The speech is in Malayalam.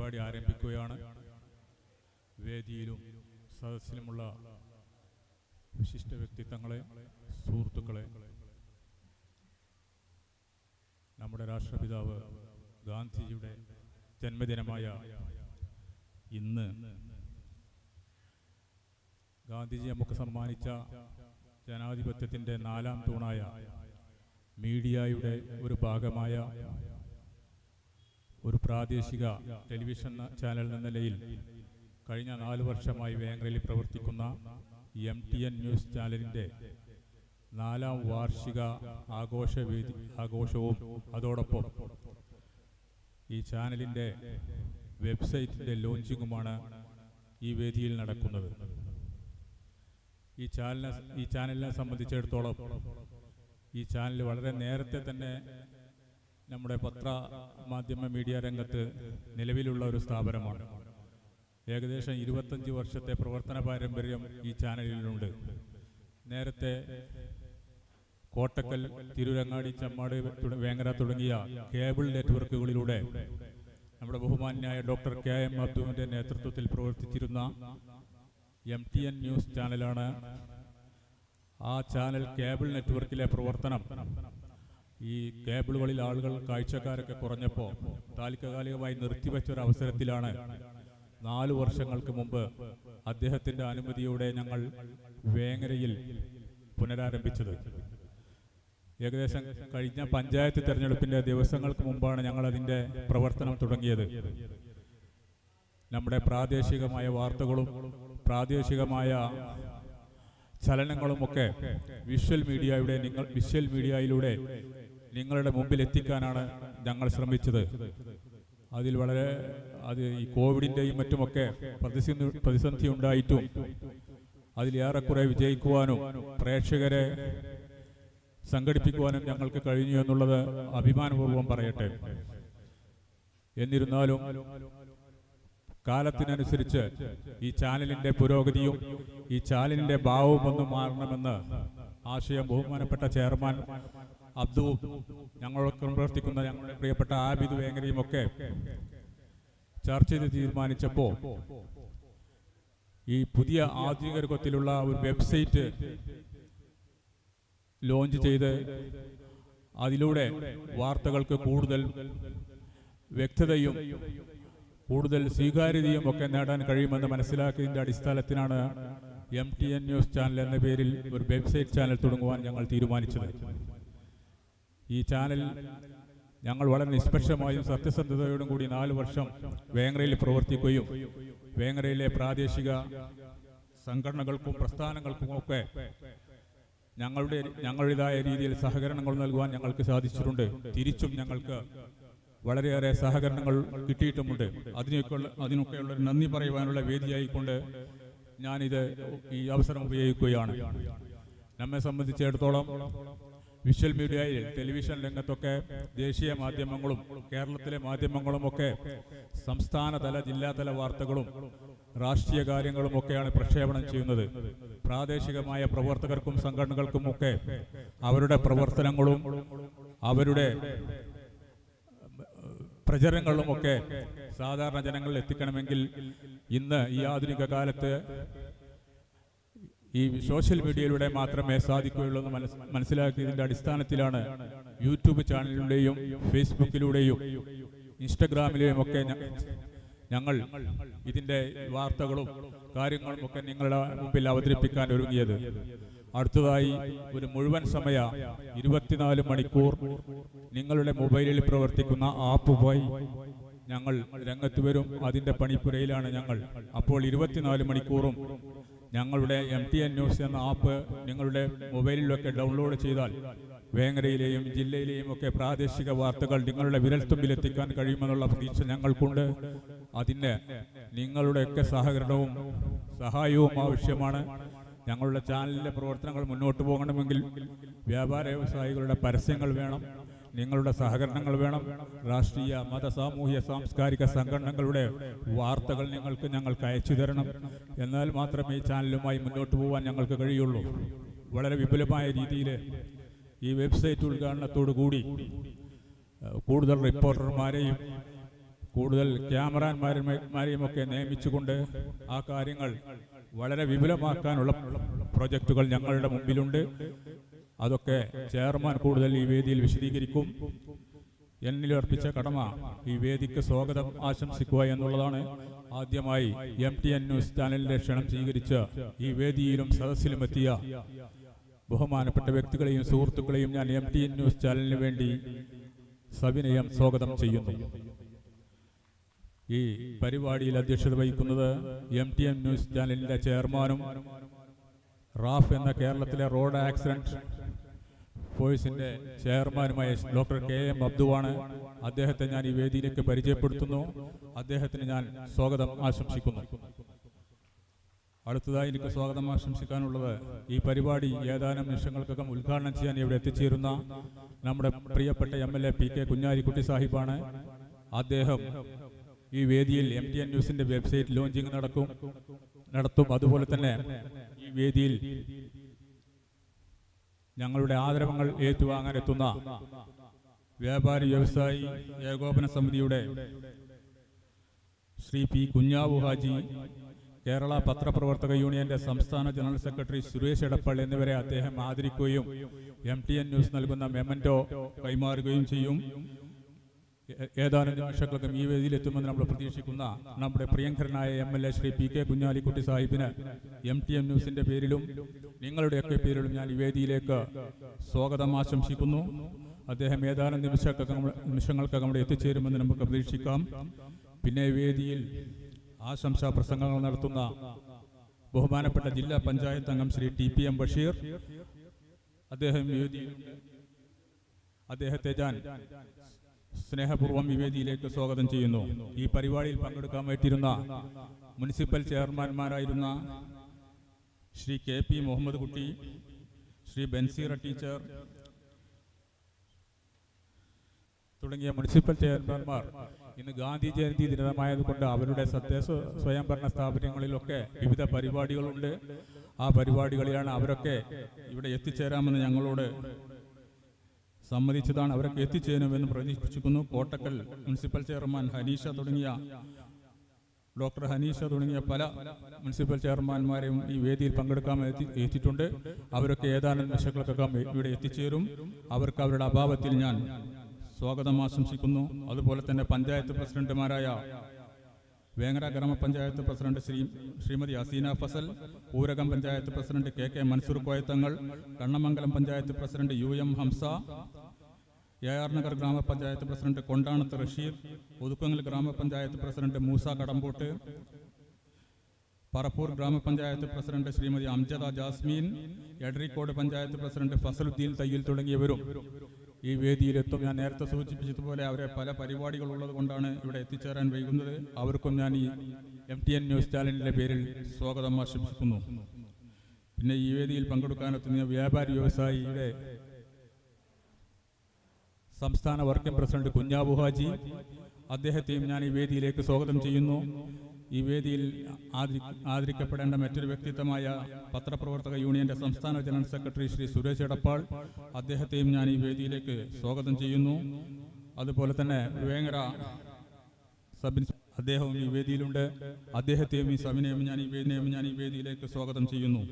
പരിപാടി ആരംഭിക്കുകയാണ്. വേദിയിലും സദസ്സിലുമുള്ള വിശിഷ്ട വ്യക്തിത്വങ്ങളെ സുഹൃത്തുക്കളെ നമ്മുടെ രാഷ്ട്രപിതാവ് ഗാന്ധിജിയുടെ ജന്മദിനമായ ഇന്ന് ഗാന്ധിജി നമുക്ക് സമ്മാനിച്ച ജനാധിപത്യത്തിന്റെ നാലാം തൂണായ മീഡിയയുടെ ഒരു ഭാഗമായ പ്രാദേശിക ടെലിവിഷൻ ചാനൽ എന്ന നിലയിൽ കഴിഞ്ഞ നാല് വർഷമായി വേങ്ങരയിൽ പ്രവർത്തിക്കുന്ന എം ടി എൻ ന്യൂസ് ചാനലിന്റെ നാലാം വാർഷിക ആഘോഷവേദി ആഘോഷവും അതോടൊപ്പം ഈ ചാനലിന്റെ വെബ്സൈറ്റിന്റെ ലോഞ്ചിങ്ങുമാണ് ഈ വേദിയിൽ നടക്കുന്നത്. ഈ ചാനലിനെ ഈ ചാനലിനെ സംബന്ധിച്ചിടത്തോളം ഈ ചാനൽ വളരെ നേരത്തെ തന്നെ നമ്മുടെ പത്ര മാധ്യമ മീഡിയ രംഗത്ത് നിലവിലുള്ള ഒരു സ്ഥാപനമാണ്. ഏകദേശം ഇരുപത്തഞ്ച് വർഷത്തെ പ്രവർത്തന പാരമ്പര്യം ഈ ചാനലിലുണ്ട്. നേരത്തെ കോട്ടക്കൽ തിരുരങ്ങാടി ചമ്മാട് വേങ്ങര തുടങ്ങിയ കേബിൾ നെറ്റ്വർക്കുകളിലൂടെ നമ്മുടെ ബഹുമാന്യായ ഡോക്ടർ കെ എം അബ്ദുവിന്റെ നേതൃത്വത്തിൽ പ്രവർത്തിച്ചിരുന്ന എം ടി എൻ ന്യൂസ് ചാനലാണ് ആ ചാനൽ കേബിൾ നെറ്റ്വർക്കിലെ പ്രവർത്തനം. ഈ കേബിളുകളിൽ ആളുകൾ കാഴ്ചക്കാരൊക്കെ കുറഞ്ഞപ്പോൾ താൽക്കാലികമായി നിർത്തിവെച്ച ഒരു അവസരത്തിലാണ് നാലു വർഷങ്ങൾക്ക് മുമ്പ് അദ്ദേഹത്തിന്റെ അനുമതിയോടെ ഞങ്ങൾ വേങ്ങരയിൽ പുനരാരംഭിച്ചത്. ഏകദേശം കഴിഞ്ഞ പഞ്ചായത്ത് തെരഞ്ഞെടുപ്പിന്റെ ദിവസങ്ങൾക്ക് മുമ്പാണ് ഞങ്ങൾ അതിന്റെ പ്രവർത്തനം തുടങ്ങിയത്. നമ്മുടെ പ്രാദേശികമായ വാർത്തകളും പ്രാദേശികമായ ചലനങ്ങളുമൊക്കെ വിഷ്വൽ മീഡിയയുടെ നിങ്ങൾ വിഷ്വൽ മീഡിയയിലൂടെ നിങ്ങളുടെ മുമ്പിൽ എത്തിക്കാനാണ് ഞങ്ങൾ ശ്രമിച്ചത്. അതിൽ വളരെ അത് ഈ കോവിഡിന്റെയും മറ്റുമൊക്കെ പ്രതിസന്ധി പ്രതിസന്ധി ഉണ്ടായിട്ടും അതിൽ ഏറെക്കുറെ വിജയിക്കുവാനും പ്രേക്ഷകരെ സംഘടിപ്പിക്കുവാനും ഞങ്ങൾക്ക് കഴിഞ്ഞു എന്നുള്ളത് അഭിമാനപൂർവം പറയട്ടെ. എന്നിരുന്നാലും കാലത്തിനനുസരിച്ച് ഈ ചാനലിന്റെ പുരോഗതിയും ഈ ചാനലിന്റെ ഭാവവും ഒന്നും മാറണമെന്ന് ആശയം ബഹുമാനപ്പെട്ട ചെയർമാൻ അബ്ദുവും ഞങ്ങളൊക്കെ പ്രവർത്തിക്കുന്ന ഞങ്ങളുടെ പ്രിയപ്പെട്ട ആബിദ് വേങ്ങരയും ഒക്കെ ചർച്ച ചെയ്ത് തീരുമാനിച്ചപ്പോൾ ഈ പുതിയ ആധുനിക രൂപത്തിലുള്ള ഒരു വെബ്സൈറ്റ് ലോഞ്ച് ചെയ്ത് അതിലൂടെ വാർത്തകൾക്ക് കൂടുതൽ വ്യക്തതയും കൂടുതൽ സ്വീകാര്യതയും ഒക്കെ നേടാൻ കഴിയുമെന്ന് മനസ്സിലാക്കിയതിന്റെ അടിസ്ഥാനത്തിനാണ് M T N news channel എന്ന പേരിൽ ഒരു വെബ്സൈറ്റ് ചാനൽ തുടങ്ങുവാൻ ഞങ്ങൾ തീരുമാനിച്ചത്. ഈ ചാനൽ ഞങ്ങൾ വളരെ നിഷ്പക്ഷമായും സത്യസന്ധതയോടും കൂടി നാല് വർഷം വേങ്ങരയിൽ പ്രവർത്തിക്കുകയും വേങ്ങരയിലെ പ്രാദേശിക സംഘടനകൾക്കും പ്രസ്ഥാനങ്ങൾക്കും ഒക്കെ ഞങ്ങളുടെ ഞങ്ങളുടേതായ രീതിയിൽ സഹകരണങ്ങൾ നൽകുവാൻ ഞങ്ങൾക്ക് സാധിച്ചിട്ടുണ്ട്. തിരിച്ചും ഞങ്ങൾക്ക് വളരെയേറെ സഹകരണങ്ങൾ കിട്ടിയിട്ടുമുണ്ട്. അതിനൊക്കെയുള്ള അതിനൊക്കെയുള്ള നന്ദി പറയുവാനുള്ള വേദിയായിക്കൊണ്ട് ഞാനിത് ഈ അവസരം ഉപയോഗിക്കുകയാണ്. നമ്മെ സംബന്ധിച്ചിടത്തോളം വിഷ്വൽ മീഡിയയിൽ ടെലിവിഷൻ രംഗത്തൊക്കെ ദേശീയ മാധ്യമങ്ങളും കേരളത്തിലെ മാധ്യമങ്ങളും ഒക്കെ സംസ്ഥാനതല ജില്ലാതല വാർത്തകളും രാഷ്ട്രീയ കാര്യങ്ങളും ഒക്കെയാണ് പ്രക്ഷേപണം ചെയ്യുന്നത്. പ്രാദേശികമായ പ്രവർത്തകർക്കും സംഘടനകൾക്കും ഒക്കെ അവരുടെ പ്രവർത്തനങ്ങളും അവരുടെ പ്രചരണങ്ങളും ഒക്കെ സാധാരണ ജനങ്ങളിൽ എത്തിക്കണമെങ്കിൽ ഇന്ന് ഈ ആധുനിക കാലത്ത് ഈ സോഷ്യൽ മീഡിയയിലൂടെ മാത്രമേ സാധിക്കുകയുള്ളൂ എന്ന് മനസ് മനസ്സിലാക്കിയതിന്റെ അടിസ്ഥാനത്തിലാണ് യൂട്യൂബ് ചാനലിലൂടെയും ഫേസ്ബുക്കിലൂടെയും ഇൻസ്റ്റഗ്രാമിലെയും ഒക്കെ ഞങ്ങൾ ഇതിന്റെ വാർത്തകളും കാര്യങ്ങളും ഒക്കെ നിങ്ങളുടെ മുമ്പിൽ അവതരിപ്പിക്കാൻ ഒരുങ്ങിയത്. അടുത്തതായി ഒരു മുഴുവൻ സമയ ഇരുപത്തിനാല് മണിക്കൂർ നിങ്ങളുടെ മൊബൈലിൽ പ്രവർത്തിക്കുന്ന ആപ്പ് പോയി ഞങ്ങൾ രംഗത്ത് വരും. അതിന്റെ പണിപ്പുരയിലാണ് ഞങ്ങൾ. അപ്പോൾ ഇരുപത്തിനാല് മണിക്കൂറും ഞങ്ങളുടെ എം ടി എൻ ന്യൂസ് എന്ന ആപ്പ് നിങ്ങളുടെ മൊബൈലിലൊക്കെ ഡൗൺലോഡ് ചെയ്താൽ വേങ്ങരയിലെയും ജില്ലയിലെയും ഒക്കെ പ്രാദേശിക വാർത്തകൾ നിങ്ങളുടെ വിരൽത്തുമ്പിലെത്തിക്കാൻ കഴിയുമെന്നുള്ള പ്രതീക്ഷ ഞങ്ങൾക്കുണ്ട്. അതിന് നിങ്ങളുടെയൊക്കെ സഹകരണവും സഹായവും ആവശ്യമാണ്. ഞങ്ങളുടെ ചാനലിലെ പ്രവർത്തനങ്ങൾ മുന്നോട്ട് പോകണമെങ്കിൽ വ്യാപാര വ്യവസായികളുടെ പരസ്യങ്ങൾ വേണം. നിങ്ങളുടെ സഹകരണങ്ങൾ വേണം. രാഷ്ട്രീയ മത സാമൂഹ്യ സാംസ്കാരിക സംഘടനകളുടെ വാർത്തകൾ നിങ്ങൾക്ക് ഞങ്ങൾക്ക് അയച്ചു തരണം. എന്നാൽ മാത്രമേ ഈ ചാനലുമായി മുന്നോട്ട് പോകാൻ ഞങ്ങൾക്ക് കഴിയുള്ളൂ. വളരെ വിപുലമായ രീതിയിൽ ഈ വെബ്സൈറ്റ് ഉദ്ഘാടനത്തോടു കൂടി കൂടുതൽ റിപ്പോർട്ടർമാരെയും കൂടുതൽ ക്യാമറാന്മാരെയും ഒക്കെ നിയമിച്ചുകൊണ്ട് ആ കാര്യങ്ങൾ വളരെ വിപുലമാക്കാനുള്ള പ്രൊജക്റ്റുകൾ ഞങ്ങളുടെ മുമ്പിലുണ്ട്. അതൊക്കെ ചെയർമാൻ കൂടുതൽ ഈ വേദിയിൽ വിശദീകരിക്കും. എന്നിൽ അർപ്പിച്ച കടമ ഈ വേദിക്ക് സ്വാഗതം ആശംസിക്കുക എന്നുള്ളതാണ്. ആദ്യമായി എം ടി എൻ ന്യൂസ് ചാനലിന്റെ ക്ഷണം സ്വീകരിച്ച് ഈ വേദിയിലും സദസ്സിലും എത്തിയ ബഹുമാനപ്പെട്ട വ്യക്തികളെയും സുഹൃത്തുക്കളെയും ഞാൻ എം ടി എൻ ന്യൂസ് ചാനലിന് വേണ്ടി സവിനയം സ്വാഗതം ചെയ്യുന്നു. ഈ പരിപാടിയിൽ അധ്യക്ഷത വഹിക്കുന്നത് എം ടി എൻ ന്യൂസ് ചാനലിന്റെ ചെയർമാനും റാഫ് എന്ന കേരളത്തിലെ റോഡ് ആക്സിഡന്റ് ഫോഴ്സിന്റെ ചെയർമാനുമായ ഡോക്ടർ കെ എം അബ്ദുവാണ് അദ്ദേഹത്തെ ഞാൻ ഈ വേദിയിലേക്ക് പരിചയപ്പെടുത്തുന്നു. അദ്ദേഹത്തിന് ഞാൻ സ്വാഗതം ആശംസിക്കുന്നു. അടുത്തതായി എനിക്ക് സ്വാഗതം ആശംസിക്കാനുള്ളത് ഈ പരിപാടി ഏതാനും നിമിഷങ്ങൾക്കകം ഉദ്ഘാടനം ചെയ്യാൻ ഇവിടെ എത്തിച്ചേരുന്ന നമ്മുടെ പ്രിയപ്പെട്ട M L A P K Kunhalikutty സാഹിബാണ്. അദ്ദേഹം ഈ വേദിയിൽ എം ടി എൻ ന്യൂസിന്റെ വെബ്സൈറ്റ് ലോഞ്ചിങ് നടക്കും നടത്തും. അതുപോലെ തന്നെ ഈ വേദിയിൽ ഞങ്ങളുടെ ആദരവങ്ങൾ ഏറ്റുവാങ്ങാൻ എത്തുന്ന വ്യാപാരി വ്യവസായി ഏകോപന സമിതിയുടെ ശ്രീ പി കുഞ്ഞാവു ഹാജി കേരള പത്രപ്രവർത്തക യൂണിയന്റെ സംസ്ഥാന ജനറൽ സെക്രട്ടറി സുരേഷ് എടപ്പൾ എന്നിവരെ അദ്ദേഹം ആദരിക്കുകയും എം ടി എൻ ന്യൂസ് നൽകുന്ന മെമന്റോ കൈമാറുകയും ചെയ്യും. ഏതാനും നിമിഷങ്ങൾക്കും ഈ വേദിയിലെത്തുമെന്ന് നമ്മൾ പ്രതീക്ഷിക്കുന്ന നമ്മുടെ പ്രിയങ്കരനായ M L A Shri P K Kunhalikutty സാഹിബിന് M T M ന്യൂസിന്റെ പേരിലും നിങ്ങളുടെയൊക്കെ പേരിലും ഞാൻ ഈ വേദിയിലേക്ക് സ്വാഗതം ആശംസിക്കുന്നു. അദ്ദേഹം ഏതാനും നിമിഷങ്ങൾക്ക് നിമിഷങ്ങൾക്കകം അവിടെ എത്തിച്ചേരുമെന്ന് നമുക്ക് പ്രതീക്ഷിക്കാം. പിന്നെ വേദിയിൽ ആശംസാ പ്രസംഗങ്ങൾ നടത്തുന്ന ബഹുമാനപ്പെട്ട ജില്ലാ പഞ്ചായത്ത് അംഗം Shri T P M Basheer. അദ്ദേഹം അദ്ദേഹത്തെ ഞാൻ സ്നേഹപൂർവം വിവേദിയിലേക്ക് സ്വാഗതം ചെയ്യുന്നു. ഈ പരിപാടിയിൽ പങ്കെടുക്കാൻ പറ്റിയിരുന്ന municipal ചെയർമാൻമാരായിരുന്ന Shri K P Muhammad Kutty Shri Banseera teacher തുടങ്ങിയ മുനിസിപ്പൽ ചെയർമാൻമാർ ഇന്ന് ഗാന്ധി ജയന്തി ദിനമായതുകൊണ്ട് അവരുടെ തദ്ദേശ സ്വയംഭരണ സ്ഥാപനങ്ങളിലൊക്കെ വിവിധ പരിപാടികളുണ്ട്. ആ പരിപാടികളിലാണ് അവരൊക്കെ ഇവിടെ എത്തിച്ചേരാമെന്ന് ഞങ്ങളോട് സമ്മതിച്ചതാണ് അവരൊക്കെ എത്തിച്ചേരുമെന്ന് പ്രതീക്ഷിക്കുന്നു കോട്ടക്കൽ മുനിസിപ്പൽ ചെയർമാൻ ഹനീഷ തുടങ്ങിയ ഡോക്ടർ ഹനീഷ തുടങ്ങിയ പല മുനിസിപ്പൽ ചെയർമാൻമാരെയും ഈ വേദിയിൽ പങ്കെടുക്കാൻ എത്തി എത്തിയിട്ടുണ്ട്. അവരൊക്കെ ഏതാനും നിമിഷങ്ങൾക്കകം ഇവിടെ എത്തിച്ചേരും. അവർക്ക് അവരുടെ അഭാവത്തിൽ ഞാൻ സ്വാഗതം ആശംസിക്കുന്നു. അതുപോലെ തന്നെ പഞ്ചായത്ത് പ്രസിഡന്റുമാരായ വേങ്ങര ഗ്രാമപഞ്ചായത്ത് president Shri Shrimati Aseena Fasal Urakam panchayat president K K Mansoor Koyathangal Kannamangalam panchayat president U M Hamza A R Nagar ഗ്രാമപഞ്ചായത്ത് പ്രസിഡന്റ് കൊണ്ടാണത്ത് റഷീർ ഒതുക്കങ്ങൽ ഗ്രാമപഞ്ചായത്ത് പ്രസിഡന്റ് മൂസ കടമ്പോട്ട് പറപ്പൂർ ഗ്രാമപഞ്ചായത്ത് പ്രസിഡന്റ് ശ്രീമതി അംജദ ജാസ്മീൻ എഡറിക്കോട് പഞ്ചായത്ത് പ്രസിഡന്റ് ഫസലുദ്ദീൻ തയ്യിൽ തുടങ്ങിയവരും. ഈ വേദിയിലെത്തും. ഞാൻ നേരത്തെ സൂചിപ്പിച്ചതുപോലെ അവരെ പല പരിപാടികൾ ഉള്ളത് കൊണ്ടാണ് ഇവിടെ എത്തിച്ചേരാൻ വൈകുന്നത്. അവർക്കും ഞാൻ ഈ എം ടി എൻ ന്യൂസ് ചാനലിന്റെ പേരിൽ സ്വാഗതം ആശംസിക്കുന്നു. പിന്നെ ഈ വേദിയിൽ പങ്കെടുക്കാനെത്തുന്ന വ്യാപാരി വ്യവസായിയുടെ സംസ്ഥാന വർക്കിംഗ് പ്രസിഡന്റ് കുഞ്ഞാബു ഹാജി. അദ്ദേഹത്തെയും ഞാൻ ഈ വേദിയിലേക്ക് സ്വാഗതം ചെയ്യുന്നു. ഈ വേദിയിൽ ആദരിക്കപ്പെടേണ്ട മറ്റൊരു വ്യക്തിത്വമായ പത്രപ്രവർത്തക യൂണിയന്റെ സംസ്ഥാന ജനറൽ സെക്രട്ടറി ശ്രീ സുരേഷ് എടപ്പാൾ അദ്ദേഹത്തെയും ഞാൻ ഈ വേദിയിലേക്ക് സ്വാഗതം ചെയ്യുന്നു. അതുപോലെ തന്നെ വേങ്ങര സബ് അദ്ദേഹവും ഈ വേദിയിലുണ്ട്. അദ്ദേഹത്തെയും ഈ സബിനെയും ഞാൻ ഈ വേദിനെയും ഞാൻ ഈ വേദിയിലേക്ക് സ്വാഗതം ചെയ്യുന്നു.